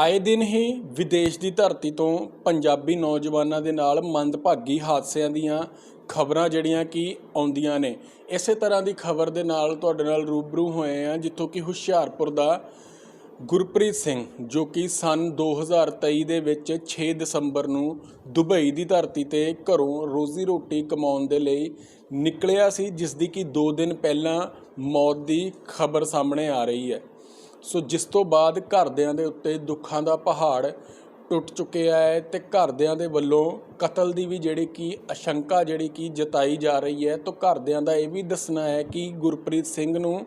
ਆਏ ਦਿਨ ਹੀ ਵਿਦੇਸ਼ ਦੀ ਧਰਤੀ ਤੋਂ ਪੰਜਾਬੀ ਨੌਜਵਾਨਾਂ ਦੇ ਨਾਲ ਮੰਦਭਾਗੀ ਹਾਦਸਿਆਂ ਦੀਆਂ ਖਬਰਾਂ ਜਿਹੜੀਆਂ ਕਿ ਆਉਂਦੀਆਂ ਨੇ। ਇਸੇ ਤਰ੍ਹਾਂ ਦੀ ਖਬਰ ਦੇ ਨਾਲ ਤੁਹਾਡੇ ਨਾਲ ਰੂਬਰੂ ਹੋਏ ਆ ਜਿੱਥੋਂ ਕਿ ਹੁਸ਼ਿਆਰਪੁਰ ਦਾ ਗੁਰਪ੍ਰੀਤ ਸਿੰਘ, ਜੋ ਕਿ ਸਨ 2023 ਦੇ ਵਿੱਚ 6 ਦਸੰਬਰ ਨੂੰ ਦੁਬਈ ਦੀ ਧਰਤੀ ਤੇ ਘਰੋਂ ਰੋਜ਼ੀ ਰੋਟੀ ਕਮਾਉਣ ਦੇ ਲਈ ਨਿਕਲਿਆ ਸੀ, ਜਿਸ ਦੀ ਕਿ 2 ਦਿਨ ਪਹਿਲਾਂ ਮੌਤ ਦੀ ਖਬਰ ਸਾਹਮਣੇ ਆ ਰਹੀ ਹੈ। ਸੋ ਜਿਸ ਤੋਂ ਬਾਅਦ ਘਰਦਿਆਂ ਦੇ ਉੱਤੇ ਦੁੱਖਾਂ ਦਾ ਪਹਾੜ ਟੁੱਟ ਚੁੱਕਿਆ ਹੈ ਤੇ ਘਰਦਿਆਂ ਦੇ ਵੱਲੋਂ ਕਤਲ ਦੀ ਵੀ ਜਿਹੜੀ ਕਿ ਅਸ਼ੰਕਾ ਜਿਹੜੀ ਕਿ ਜਤਾਈ ਜਾ ਰਹੀ ਹੈ, ਤਾਂ ਘਰਦਿਆਂ ਦਾ ਇਹ ਵੀ ਦੱਸਣਾ ਹੈ ਕਿ ਗੁਰਪ੍ਰੀਤ ਸਿੰਘ ਨੂੰ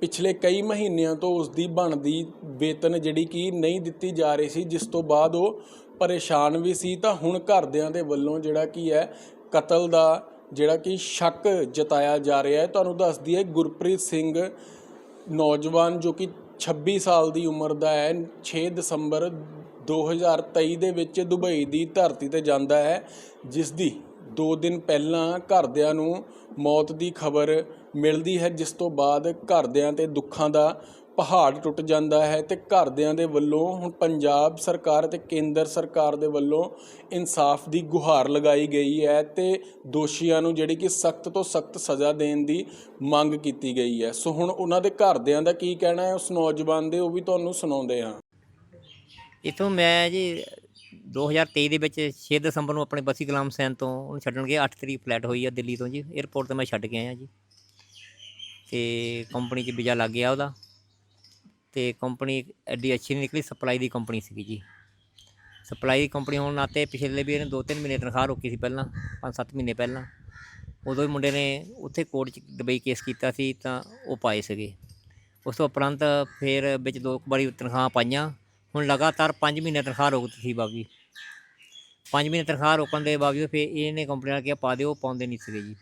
ਪਿਛਲੇ ਕਈ ਮਹੀਨਿਆਂ ਤੋਂ ਉਸ ਦੀ ਬਣਦੀ ਵੇਤਨ ਜਿਹੜੀ ਕਿ ਨਹੀਂ ਦਿੱਤੀ ਜਾ ਰਹੀ ਸੀ, ਜਿਸ ਤੋਂ ਬਾਅਦ ਉਹ ਪਰੇਸ਼ਾਨ ਵੀ ਸੀ, ਤਾਂ ਹੁਣ ਘਰਦਿਆਂ ਦੇ ਵੱਲੋਂ ਜਿਹੜਾ ਕੀ ਹੈ, ਕਤਲ ਦਾ ਜਿਹੜਾ ਕਿ ਸ਼ੱਕ ਜਤਾਇਆ ਜਾ ਰਿਹਾ ਹੈ। ਤੁਹਾਨੂੰ ਦੱਸ ਦਈਏ, ਗੁਰਪ੍ਰੀਤ ਸਿੰਘ ਨੌਜਵਾਨ ਜੋ ਕਿ 26 ਸਾਲ ਦੀ ਉਮਰ ਦਾ ਹੈ 6 ਦਸੰਬਰ 2023 ਦੇ ਵਿੱਚ ਦੁਬਈ ਦੀ ਧਰਤੀ ਤੇ ਜਾਂਦਾ ਹੈ ਜਿਸ ਦੀ 2 ਦਿਨ ਪਹਿਲਾਂ ਘਰਦਿਆਂ ਨੂੰ ਮੌਤ ਦੀ ਖਬਰ ਮਿਲਦੀ ਹੈ, ਜਿਸ ਤੋਂ ਬਾਅਦ ਘਰਦਿਆਂ ਤੇ ਦੁੱਖਾਂ ਦਾ ਪਹਾੜ ਟੁੱਟ ਜਾਂਦਾ ਹੈ ਤੇ ਘਰਦਿਆਂ ਦੇ ਵੱਲੋਂ ਹੁਣ ਪੰਜਾਬ ਸਰਕਾਰ ਤੇ ਕੇਂਦਰ ਸਰਕਾਰ ਦੇ ਵੱਲੋਂ ਇਨਸਾਫ ਦੀ ਗੁਹਾਰ ਲਗਾਈ ਗਈ ਹੈ ਤੇ ਦੋਸ਼ੀਆਂ ਨੂੰ ਜਿਹੜੀ ਕਿ ਸਖਤ ਤੋਂ ਸਖਤ ਸਜ਼ਾ ਦੇਣ ਦੀ ਮੰਗ ਕੀਤੀ ਗਈ ਹੈ। ਸੋ ਹੁਣ ਉਹਨਾਂ ਦੇ ਘਰਦਿਆਂ ਦਾ ਕੀ ਕਹਿਣਾ ਹੈ, ਉਸ ਨੌਜਵਾਨ ਦੇ ਉਹ ਵੀ ਤੁਹਾਨੂੰ ਸੁਣਾਉਂਦੇ ਹਾਂ। ਇਥੋਂ ਮੈਂ ਜੀ 2023 ਦੇ ਵਿੱਚ 6 ਦਸੰਬਰ ਨੂੰ ਆਪਣੇ ਬਸੀ ਗੁਲਾਮ ਸੈਨ ਤੋਂ ਉਹਨੂੰ ਛੱਡਣ ਗਿਆ 8 ਤਰੀਕ ਫਲੈਟ ਹੋਈ ਆ ਦਿੱਲੀ ਤੋਂ ਜੀ 에ਅਰਪੋਰਟ ਤੇ ਮੈਂ ਛੱਡ ਕੇ ਆਇਆ ਜੀ। ਤੇ ਕੰਪਨੀ 'ਚ ਵੀਜ਼ਾ ਲੱਗ ਗਿਆ ਉਹਦਾ ਤੇ ਕੰਪਨੀ ਐਡੀ ਅੱਛੀ ਨਹੀਂ ਨਿਕਲੀ ਸਪਲਾਈ ਦੀ ਕੰਪਨੀ ਸੀਗੀ ਜੀ। ਸਪਲਾਈ ਦੀ ਕੰਪਨੀ ਹੋਣ ਨਾਤੇ ਪਿਛਲੇ ਵੀ ਇਹਨੇ 2-3 ਮਹੀਨੇ ਤਨਖਾਹ ਰੋਕੀ ਸੀ ਪਹਿਲਾਂ 5-7 ਮਹੀਨੇ ਪਹਿਲਾਂ। ਉਦੋਂ ਹੀ ਮੁੰਡੇ ਨੇ ਉੱਥੇ ਕੋਰਟ 'ਚ ਦੁਬਈ ਕੇਸ ਕੀਤਾ ਸੀ ਤਾਂ ਉਹ ਪਾਏ ਸੀਗੇ। ਉਸ ਤੋਂ ਉਪਰੰਤ ਫਿਰ ਵਿੱਚ ਦੋ ਵਾਰੀ ਤਨਖਾਹਾਂ ਪਾਈਆਂ। ਹੁਣ ਲਗਾਤਾਰ 5 ਮਹੀਨੇ ਤਨਖਾਹ ਰੋਕਤੀ ਸੀ ਬਾਗੀ 5 ਮਹੀਨੇ ਤਨਖਾਹ ਰੋਕਣ ਦੇ ਬਾਵਜੂਦ ਫਿਰ ਇਹਨੇ ਕੰਪਨੀ ਨਾਲ ਕਿਹਾ, ਪਾ ਦਿਓ ਪਾਉਂਦੇ ਨਹੀਂ ਸੀਗੇ ਜੀ।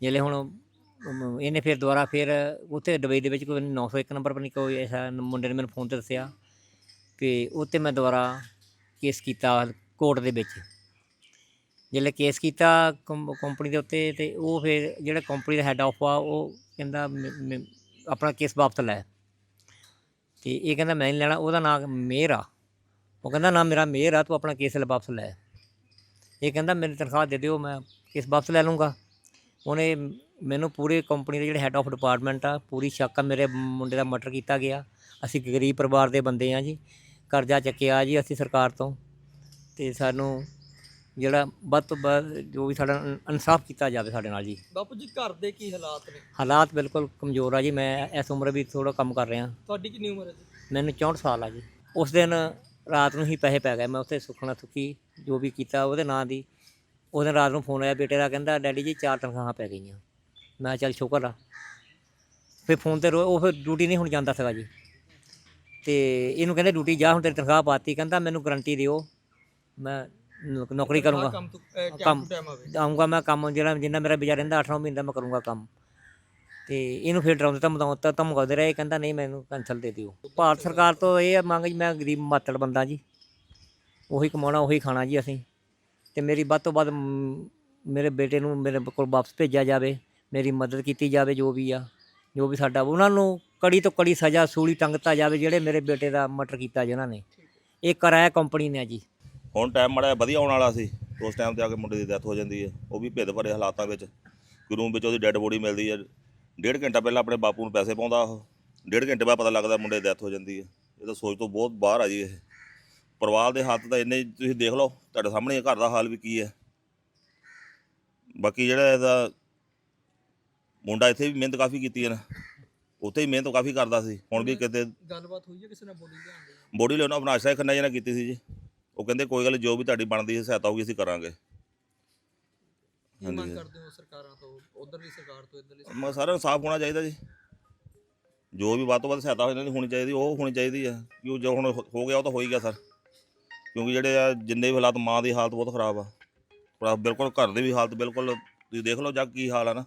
ਜਿਹੜੇ ਹੁਣ ਅਮ, ਇਹਨੇ ਫਿਰ ਦੁਬਾਰਾ ਫਿਰ ਉੱਥੇ ਦੁਬਈ ਦੇ ਵਿੱਚ ਕੋਈ 901 ਨੰਬਰ ਪਰ ਨਹੀਂ ਕੋਈ ਐਸਾ ਮੁੰਡੇ ਨੇ ਮੈਨੂੰ ਫੋਨ ਤੇ ਦੱਸਿਆ ਕਿ ਉੱਤੇ ਮੈਂ ਦੁਬਾਰਾ ਕੇਸ ਕੀਤਾ ਕੋਰਟ ਦੇ ਵਿੱਚ। ਜਿਹੜੇ ਕੇਸ ਕੀਤਾ ਕੰਪ- ਕੰਪਨੀ ਦੇ ਉੱਤੇ ਤੇ ਉਹ ਫਿਰ ਜਿਹੜਾ ਕੰਪਨੀ ਦਾ ਹੈੱਡ ਆਫ ਆ ਉਹ ਕਹਿੰਦਾ ਮ- ਮ- ਆਪਣਾ ਕੇਸ ਵਾਪਸ ਲੈ। ਤੇ ਇਹ ਕਹਿੰਦਾ ਮੈਂ ਨਹੀਂ ਲੈਣਾ ਉਹਦਾ ਨਾਮ ਮੇਰ ਆ। ਉਹ ਕਹਿੰਦਾ ਨਾ ਮੇਰਾ ਮੇਰ ਆ ਤੂੰ ਆਪਣਾ ਕੇਸ ਲੈ ਵਾਪਸ ਲੈ। ਇਹ ਕਹਿੰਦਾ ਮੇਰੀ ਤਨਖਾਹ ਦੇ ਦਿਓ ਮੈਂ ਕੇਸ ਵਾਪਸ ਲੈ ਲੂੰਗਾ ਉਹਨੇ ਮੈਨੂੰ ਪੂਰੀ ਕੰਪਨੀ ਦੇ ਜਿਹੜੇ ਹੈੱਡ ਆਫ ਡਿਪਾਰਟਮੈਂਟ ਆ ਪੂਰੀ ਸ਼ੱਕ ਆ ਮੇਰੇ ਮੁੰਡੇ ਦਾ ਮਰਡਰ ਕੀਤਾ ਗਿਆ। ਅਸੀਂ ਗਰੀਬ ਪਰਿਵਾਰ ਦੇ ਬੰਦੇ ਆ ਜੀ ਕਰਜ਼ਾ ਚੱਕਿਆ ਜੀ ਅਸੀਂ ਸਰਕਾਰ ਤੋਂ। ਤੇ ਸਾਨੂੰ ਜਿਹੜਾ ਵੱਧ ਤੋਂ ਵੱਧ ਜੋ ਵੀ ਸਾਡਾ ਇਨਸਾਫ ਕੀਤਾ ਜਾਵੇ ਸਾਡੇ ਨਾਲ ਜੀ। ਬਾਪੂ ਜੀ ਘਰ ਦੇ ਕੀ ਹਾਲਾਤ ਨੇ? ਹਾਲਾਤ ਬਿਲਕੁਲ ਕਮਜ਼ੋਰ ਆ ਜੀ। ਮੈਂ ਇਸ ਉਮਰ ਵੀ ਥੋੜਾ ਕੰਮ ਕਰ ਰਿਹਾ। ਤੁਹਾਡੀ ਕਿੰਨੀ ਉਮਰ ਹੈ ਜੀ? ਮੈਨੂੰ 64 ਸਾਲ ਆ ਜੀ। ਉਸ ਦਿਨ ਰਾਤ ਨੂੰ ਹੀ ਪੈਸੇ ਪੈ ਗਏ। ਮੈਂ ਉੱਥੇ ਸੁਖਣਾ ਸੁਖੀ ਜੋ ਵੀ ਕੀਤਾ ਉਹਦੇ ਨਾਂ ਦੀ ਉਸ ਦਿਨ ਰਾਤ ਨੂੰ ਫੋਨ ਆਇਆ ਬੇਟੇ ਦਾ ਕਹਿੰਦਾ ਡੈਡੀ ਜੀ ਚਾਰ ਤਨਖਾਹਾਂ ਪੈ ਗਈਆਂ। ਮੈਂ ਚੱਲ ਸ਼ੁਕਰ ਆ। ਫਿਰ ਫੋਨ ਤੇ ਰੋ- ਉਹ ਫਿਰ ਡਿਊਟੀ ਨਹੀਂ ਹੁਣ ਜਾਂਦਾ ਸੀਗਾ ਜੀ। ਤੇ ਇਹਨੂੰ ਕਹਿੰਦੇ ਡਿਊਟੀ ਜਾ ਹੁਣ ਤੇਰੀ ਤਨਖਾਹ ਪਾਤੀ। ਕਹਿੰਦਾ ਮੈਨੂੰ ਗਰੰਟੀ ਦਿਓ। ਮੈਂ ਨੌ- ਨੌਕਰੀ ਕਰੂੰਗਾ। ਕੰਮ ਤੋਂ ਟਾਈਮ ਕੰਮ ਟੂ ਟਾਈਮ ਆਵੇ? ਆਉਂਗਾ ਮੈਂ ਕੰਮ ਜਿਹੜਾ ਜਿੰਨਾ ਮੇਰਾ ਵਿਚਾਰ ਰਹਿੰਦਾ 8-9 ਮਹੀਨੇ ਦਾ ਮੈਂ ਕਰੂੰਗਾ ਕੰਮ। ਤੇ ਇਹਨੂੰ ਫਿਰ ਡਰਾਉਂਦੇ ਤਾਂ ਮਤਾਉਂਦਾ ਤਾਂ ਮੁਕਾਉਂਦੇ ਰਹੇ। ਕਹਿੰਦਾ ਨਹੀਂ ਮੈਨੂੰ ਕੈਂਸਲ ਦੇ ਦਿਓ। ਭਾਰਤ ਸਰਕਾਰ ਤੋਂ ਇਹ ਮੰਗ ਜੀ ਮੈਂ ਗਰੀਬ ਮਾਤੜ ਬੰਦਾ ਜੀ। ਉਹੀ ਕਮਾਉਣਾ ਉਹੀ ਖਾਣਾ ਜੀ ਅਸੀਂ। ਤੇ ਮੇਰੀ ਵੱਧ ਤੋਂ ਵੱਧ ਮ, ਮੇਰੇ ਬੇਟੇ ਨੂੰ ਮੇਰੇ ਕੋਲ ਵਾਪਸ ਭੇਜਿਆ ਜਾਵੇ ਮੇਰੀ ਮਦਦ ਕੀਤੀ ਜਾਵੇ ਜੋ ਵੀ ਆ ਜੋ ਵੀ ਸਾਡਾ ਉਹਨਾਂ ਨੂੰ ਕੜੀ ਤੋਂ ਕੜੀ ਸਜ਼ਾ ਸੂਲੀ ਟੰਗਤਾ ਜਾਵੇ ਜਿਹੜੇ ਮੇਰੇ ਬੇਟੇ ਦਾ ਮਟਰ ਕੀਤਾ ਜੀ ਉਹਨਾਂ ਨੇ। ਇਹ ਕਰਾਇਆ ਕੰਪਨੀ ਨੇ ਜੀ। ਹੁਣ ਟਾਈਮ ਮੜਾ ਵਧੀਆ ਆਉਣ ਵਾਲਾ ਸੀ ਉਸ ਟਾਈਮ ਤੇ ਆ ਕੇ ਮੁੰਡੇ ਦੀ ਡੈਥ ਹੋ ਜਾਂਦੀ ਹੈ ਉਹ ਵੀ ਭਿੱਦ ਭਰੇ ਹਾਲਾਤਾਂ ਵਿੱਚ। ਰੂਮ ਵਿੱਚ ਉਹਦੀ ਡੈੱਡ ਬੋਡੀ ਮਿਲਦੀ ਹੈ ਡੇਢ ਘੰਟਾ ਪਹਿਲਾਂ ਆਪਣੇ ਬਾਪੂ ਨੂੰ ਪੈਸੇ ਪਾਉਂਦਾ ਉਹ ਡੇਢ ਘੰਟੇ ਬਾਅਦ ਪਤਾ ਲੱਗਦਾ ਮੁੰਡੇ ਦੀ ਡੈਥ ਹੋ ਜਾਂਦੀ ਹੈ। ਇਹ ਤਾਂ ਸੋਚ ਤੋਂ ਬਹੁਤ ਬਾਹਰ ਆ ਜੀ ਇਹ। ਪਰਿਵਾਰ ਦੇ ਹਾਲਾਤ ਤਾਂ ਇੰਨੇ ਤੁਸੀਂ ਦੇਖ ਲਓ ਤੁਹਾਡੇ ਸਾਹਮਣੇ ਘਰ ਦਾ ਹਾਲ ਵੀ ਕੀ ਹੈ। ਬਾਕੀ ਜਿਹੜਾ ਇਹਦਾ ਮੁੰਡਾ ਇੱਥੇ ਵੀ ਮਿਹਨਤ ਕਾਫੀ ਕੀਤੀ ਹੈ ਨਾ ਉੱਥੇ ਹੀ ਮਿਹਨਤ ਕਾਫੀ ਕਰਦਾ ਸੀ। ਹੁਣ ਵੀ ਕਿਤੇ ਗੱਲਬਾਤ ਹੋਈ ਹੈ ਕਿਸੇ ਨਾਲ ਬੋਲੀ ਜਾਂਦੇ ਬੋਡੀ ਲੈਣਾ ਆਪਣਾ ਆਸ਼ਾ ਖੰਨਾ ਜੀ ਨਾਲ ਕੀਤੀ ਸੀ ਜੀ। ਉਹ ਕਹਿੰਦੇ ਕੋਈ ਗੱਲ ਜੋ ਵੀ ਤੁਹਾਡੀ ਬਣਦੀ ਹੈ ਸਹਾਇਤਾ ਹੋਊਗੀ ਅਸੀਂ ਕਰਾਂਗੇ। ਕੀ ਮੰਗ ਕਰਦੇ ਹੋ ਸਰਕਾਰਾਂ ਤੋਂ? ਉਧਰ ਵੀ ਸਰਕਾਰ ਤੋਂ ਇੱਧਰ ਵੀ ਮੈਂ ਸਾਰਿਆਂ ਨੂੰ ਸਾਫ਼ ਹੋਣਾ ਚਾਹੀਦਾ ਜੀ। ਜੋ ਵੀ ਵੱਧ ਤੋਂ ਵੱਧ ਸਹਾਇਤਾ ਹੋਣੀ ਚਾਹੀਦੀ ਉਹ ਹੋਣੀ ਚਾਹੀਦੀ ਹੈ। ਕਿਉਂ ਜੋ ਹੁਣ ਹੋ ਗਿਆ ਉਹ ਤਾਂ ਹੋ ਹੀ ਗਿਆ ਸਰ। ਕਿਉਂਕਿ ਜਿਹੜੇ ਆ, ਜਿੰਨੇ ਵੀ ਹਾਲਾਤ ਮਾਂ ਦੀ ਹਾਲਤ ਬਹੁਤ ਖਰਾਬ ਆ। ਪਰ ਬਿਲਕੁਲ ਘਰ ਦੀ ਵੀ ਹਾਲਤ ਬਿਲਕੁਲ, ਤੁਸੀਂ ਦੇਖ ਲਓ ਜੱਗ ਕੀ ਹਾਲ ਆ ਨਾ।